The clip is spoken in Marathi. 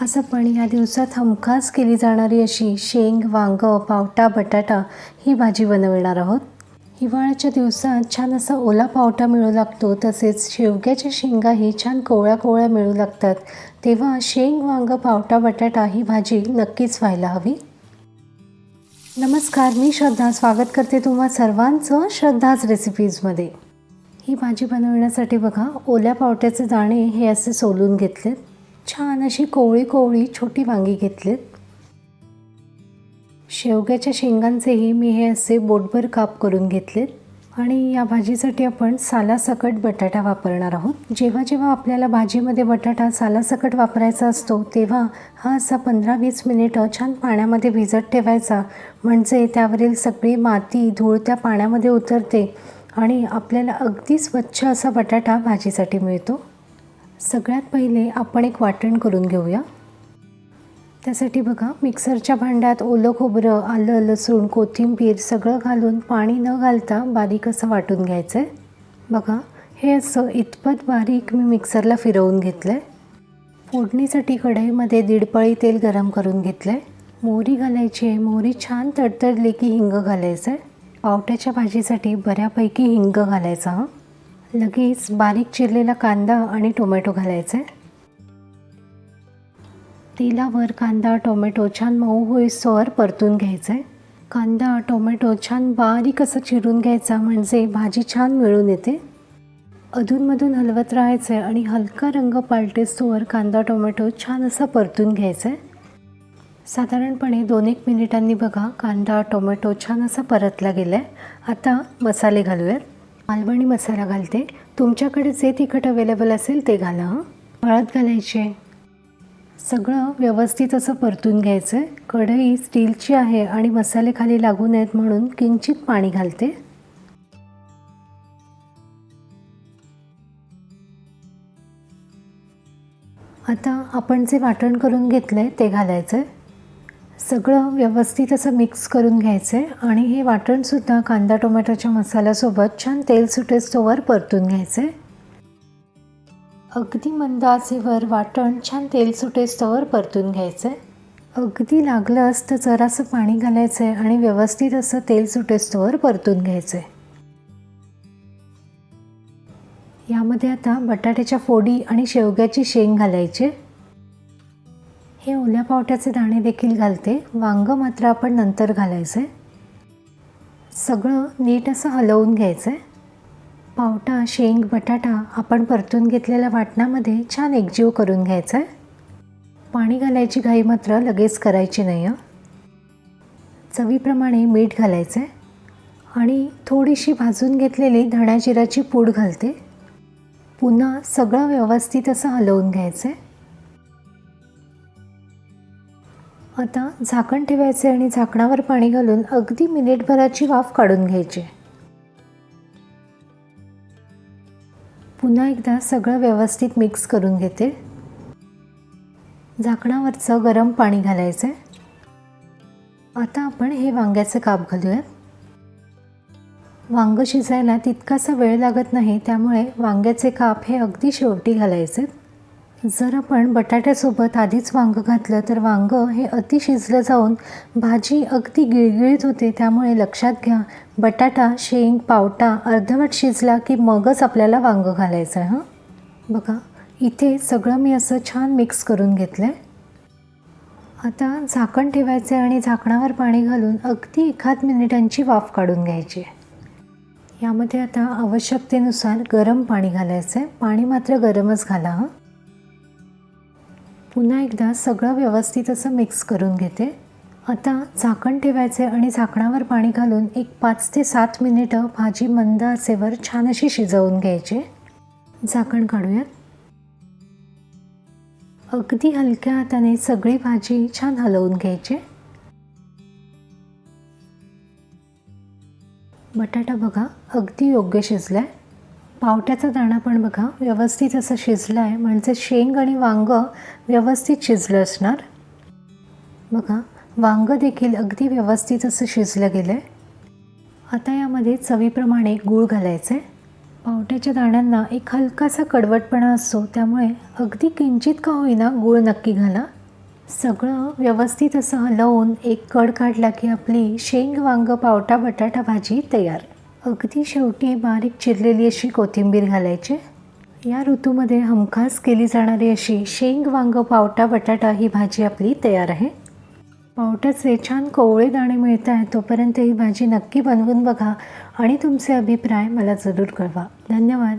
आज आपण या दिवसात हमखास केली जाणारी अशी शेंग वांगं पावटा बटाटा ही भाजी बनवणार आहोत. हिवाळ्याच्या दिवसात छान असा ओला पावटा मिळू लागतो तसेच शेवग्याच्या शेंगाही छान कोवळ्या कोवळ्या मिळू लागतात. तेव्हा शेंग वांगं पावटा बटाटा ही भाजी नक्कीच व्हायला हवी. नमस्कार मी श्रद्धा. स्वागत करते तुम्हा सर्वांचं श्रद्धाच रेसिपीजमध्ये ही भाजी बनवण्यासाठी बघा ओल्या पावट्याचे दाणे हे असे सोलून घेतलेत. छान अशी कोवळी कोवळी छोटी वांगी घेतलीत. शेवग्याच्या शेंगांचेही मी हे असे बोटभर काप करून घेतलेत. आणि या भाजीसाठी आपण सालासकट बटाटा वापरणार आहोत. जेव्हा जेव्हा आपल्याला भाजीमध्ये बटाटा सालासकट वापरायचा असतो तेव्हा हा असा पंधरा वीस मिनिटं छान पाण्यामध्ये भिजत ठेवायचा. म्हणजे त्यावरील सगळी माती धूळ त्या पाण्यामध्ये उतरते आणि आपल्याला अगदी स्वच्छ असा बटाटा भाजीसाठी मिळतो. सगळ्यात पहिले आपण एक वाटण करून घेऊया. त्यासाठी बघा मिक्सरच्या भांड्यात ओलं खोबरं आलं लसूण कोथिंबीर सगळं घालून पाणी न घालता बारीक असं वाटून घ्यायचं आहे बघा हे असं इतपत बारीक मी मिक्सरला फिरवून घेतलं आहे फोडणीसाठी कढईमध्ये दीडपळी तेल गरम करून घेतलं आहे मोहरी घालायची आहे. मोहरी छान तडतडली की हिंग घालायचं आहे पावट्याच्या भाजीसाठी बऱ्यापैकी हिंग घालायचं हां. लगेच बारीक चिरलेला कांदा आणि टोमॅटो घालायचा. आहे तेलावर कांदा टोमॅटो छान मऊ होईस्तोवर परतून घ्यायचं. आहे कांदा टोमॅटो छान बारीक असं चिरून घ्यायचा म्हणजे भाजी छान मिळून येते. अधूनमधून हलवत राहायचं आहे आणि हलका रंग पालटेस्तोवर कांदा टोमॅटो छान असा परतून घ्यायचा. आहे साधारणपणे दोन एक मिनिटांनी बघा कांदा टोमॅटो छान असा परतला गेला आहे आता मसाले घालूयात. मालवणी मसाला घालते. तुमच्याकडे जे तिखट अवेलेबल असेल ते घाला. हं हळद घालायचे. सगळं व्यवस्थित असं परतून घ्यायचं. आहे कढई स्टीलची आहे आणि मसाले खाली लागू नयेत म्हणून किंचित पाणी घालते. आता आपण जे वाटण करून घेतलं आहे ते घालायचं आहे सगळं व्यवस्थित असं मिक्स करून घ्यायचं आहे आणि हे वाटणसुद्धा कांदा टोमॅटोच्या मसाल्यासोबत छान तेल सुटेस्तोवर परतून घ्यायचं आहे अगदी मंद आचेवर वाटण छान तेल सुटेस्तोवर परतून घ्यायचं आहे अगदी लागलं असतं जरासं पाणी घालायचं आहे आणि व्यवस्थित असं तेल सुटेस्तोवर परतून घ्यायचं आहे यामध्ये आता बटाट्याच्या फोडी आणि शेवग्याची शेंग घालायची. हे ओल्या पावट्याचे दाणे देखील घालते. वांग मात्र आपण नंतर घालायचं. आहे सगळं नीट असं हलवून घ्यायचं. आहे पावटा शेंग बटाटा आपण परतून घेतलेल्या वाटणामध्ये छान एकजीव करून घ्यायचा. आहे पाणी घालायची घाई मात्र लगेच करायची नाही हं चवीप्रमाणे मीठ घालायचं आहे आणि थोडीशी भाजून घेतलेली धण्याजिराची पूड घालते. पुन्हा सगळं व्यवस्थित असं हलवून घ्यायचं. आहे आता झाकण ठेवायचे आणि झाकणावर पाणी घालून अगदी मिनिटभराची वाफ काढून घ्यायची. पुन्हा एकदा सगळं व्यवस्थित मिक्स करून घेते. झाकणावरचं गरम पाणी घालायचं आहे आता आपण हे वांग्याचे काप घालूयात. वांग शिजायला तितकासा वेळ लागत नाही त्यामुळे वांग्याचे काप हे अगदी शेवटी घालायचे जर आपण बटाट्यासोबत आधीच वांगं घातलं तर वांगं हे अति शिजलं जाऊन भाजी अगदी गिळगिळीत होते. त्यामुळे लक्षात घ्या बटाटा शेंग पावटा अर्धवट शिजला की मगच आपल्याला वांगं घालायचं आहे हां? बघा इथे सगळं मी असं छान मिक्स करून घेतलं आहे आता झाकण ठेवायचं आहे आणि झाकणावर पाणी घालून अगदी एखाद मिनिटांची वाफ काढून घ्यायची आहे. यामध्ये आता आवश्यकतेनुसार गरम पाणी घालायचं आहे पाणी मात्र गरमच घाला हां? पुन्हा एकदा सगळं व्यवस्थित असं मिक्स करून घेते. आता झाकण ठेवायचे आणि झाकणावर पाणी घालून एक पाच ते सात मिनिटं भाजी मंद आचेवर छान अशी शिजवून घ्यायची. झाकण काढूयात. अगदी हलक्या हाताने सगळी भाजी छान हलवून घ्यायची. बटाटा बघा अगदी योग्य शिजला आहे पावट्याचा दाणा पण बघा व्यवस्थित असं शिजला आहे म्हणजे शेंग आणि वांग व्यवस्थित शिजलं असणार. बघा वांग देखील अगदी व्यवस्थित असं शिजलं गेलं आहे आता यामध्ये चवीप्रमाणे गूळ घालायचं आहे पावट्याच्या दाण्यांना एक हलकासा कडवटपणा असतो त्यामुळे अगदी किंचित का होईना गूळ नक्की घाला. सगळं व्यवस्थित असं हलवून एक कड काढला की आपली शेंग वांग पावटा बटाटा भाजी तयार. अगदी शेवटी बारीक चिरलेली अशी कोथिंबीर घालायची. या ऋतूमध्ये हमखास केली जाणारी अशी शेंग वांग पावटा बटाटा ही भाजी आपली तयार आहे. पावट्याचे छान कोवळे दाणे मिळत आहेत तोपर्यंत ही भाजी नक्की बनवून बघा आणि तुमचे अभिप्राय मला जरूर कळवा. धन्यवाद.